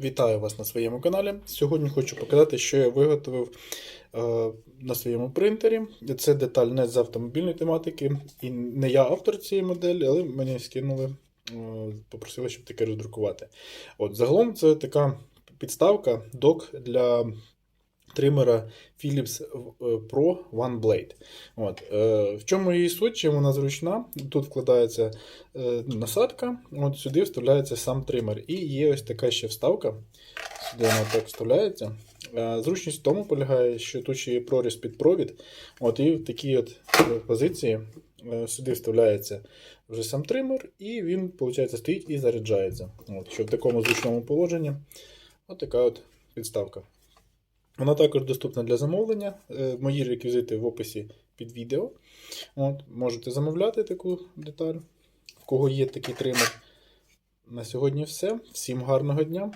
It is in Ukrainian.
Вітаю вас на своєму каналі. Сьогодні хочу показати, що я виготовив е, на своєму принтері. Це деталь не з автомобільної тематики, і не я автор цієї моделі, але мені скинули, е, попросили, щоб таке роздрукувати. От, загалом це така підставка док для тримера Philips е, Pro One Blade. От, е, в чому її суть? Чим вона зручна? Тут вкладається е, насадка, от сюди вставляється сам тример. І є ось така ще вставка. Сюди вона так вставляється. Зручність в тому полягає, що тут ще є проріз під провід. От, і в такій от позиції сюди вставляється вже сам тример, і він, виходить, стоїть і заряджається. От, що в такому зручному положенні. От така от підставка. Вона також доступна для замовлення. Е, Мої реквізити в описі під відео. От, Можете замовляти таку деталь, в кого є такий тример. На сьогодні все. Всім гарного дня!